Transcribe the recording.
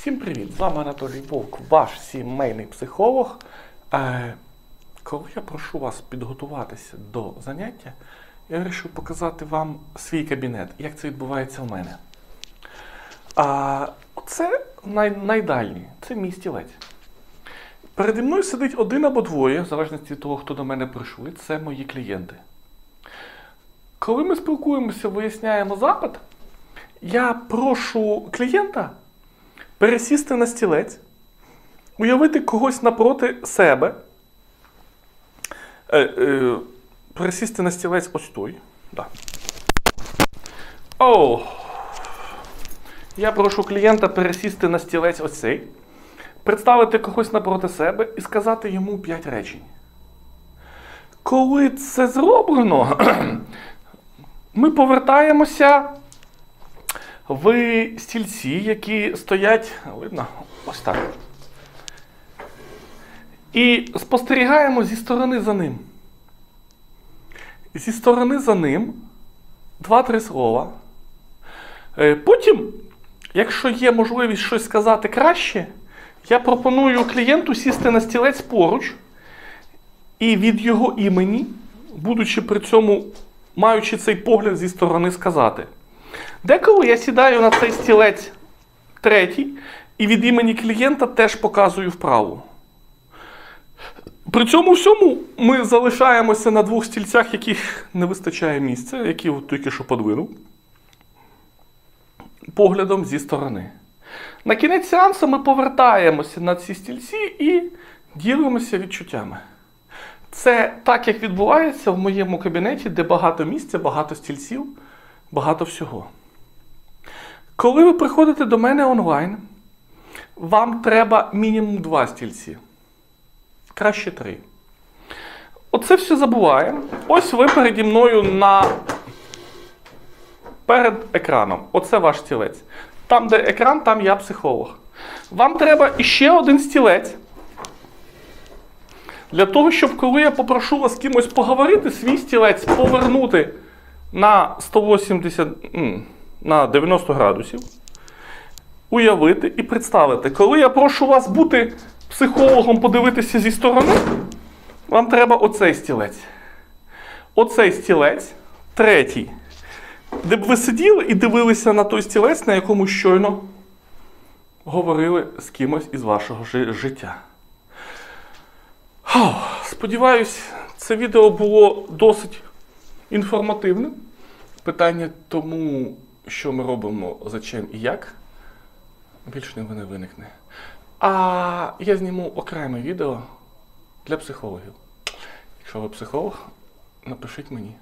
Всім привіт! З вами Анатолій Вовк, ваш сімейний психолог. Е, коли я прошу вас підготуватися до заняття, я вирішив показати вам свій кабінет, як це відбувається в мене. А це най, найдальній, це мій стілець. Переді мною сидить один або двоє, в залежності від того, хто до мене прийшли, це мої клієнти. Коли ми спілкуємося, виясняємо запит, я прошу клієнта пересісти на стілець, уявити когось напроти себе, е, е, пересісти на стілець ось той. Да. О, я прошу клієнта пересісти на стілець ось цей, представити когось напроти себе і сказати йому 5 речень. Коли це зроблено, ми повертаємося в стільці, які стоять, видно, ось так. І спостерігаємо зі сторони за ним. Зі сторони за ним два-три слова. Е, Потім, якщо є можливість щось сказати краще, я пропоную клієнту сісти на стілець поруч і від його імені, будучи при цьому, маючи цей погляд зі сторони, сказати. Деколи я сідаю на цей стілець третій і від імені клієнта теж показую вправу. При цьому всьому ми залишаємося на двох стільцях, яких не вистачає місця, які от тільки що подвинув, поглядом зі сторони. На кінець сеансу ми повертаємося на ці стільці і ділимося відчуттями. Це так, як відбувається в моєму кабінеті, де багато місця, багато стільців, багато всього. Коли ви приходите до мене онлайн, вам треба мінімум два стільці. Краще три. Оце все забуваємо. Ось ви переді мною на перед екраном. Оце ваш стілець. Там, де екран, там я психолог. Вам треба іще один стілець. Для того, щоб коли я попрошу вас з кимось поговорити, свій стілець повернути на 180, на 90 градусів, уявити і представити. Коли я прошу вас бути психологом, подивитися зі сторони, вам треба оцей стілець. Оцей стілець, третій, де б ви сиділи і дивилися на той стілець, на якому щойно говорили з кимось із вашого жи- життя. Сподіваюсь, це відео було досить інформативним. Питання тому, що ми робимо, за чим і як, більш ніби не виникне. А я зніму окреме відео для психологів. Якщо ви психолог, напишіть мені.